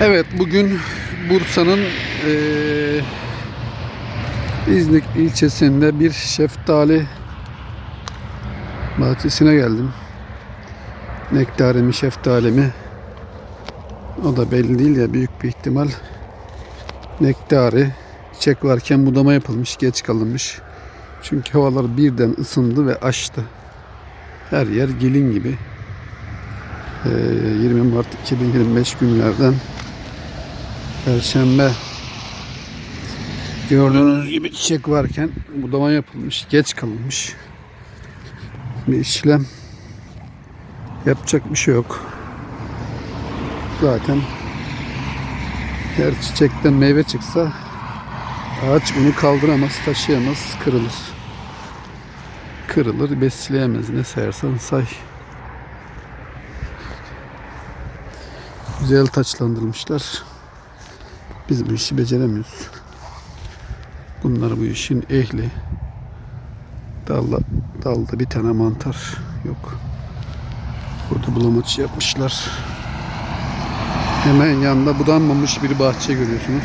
Evet bugün Bursa'nın eee İznik ilçesinde bir şeftali bahçesine geldim. Nektarı mi şeftali mi? O da belli değil ya büyük bir ihtimal. Nektarı çiçek varken budama yapılmış, geç kalınmış. Çünkü havalar birden ısındı ve açtı. Her yer gelin gibi. Eee, 20 Mart 2025 günlerden Perşembe gördüğünüz gibi çiçek varken budama yapılmış, geç kalınmış bir işlem. Yapacak bir şey yok. Zaten her çiçekten meyve çıksa ağaç bunu kaldıramaz, taşıyamaz, kırılır. Kırılır, besleyemez. Ne sayarsan say. Güzel taçlandırmışlar. Biz bu işi beceremiyoruz. Bunlar bu işin ehli. Dalda, dalda bir tane mantar yok. Burada bulamaç yapmışlar. Hemen yanında budanmamış bir bahçe görüyorsunuz.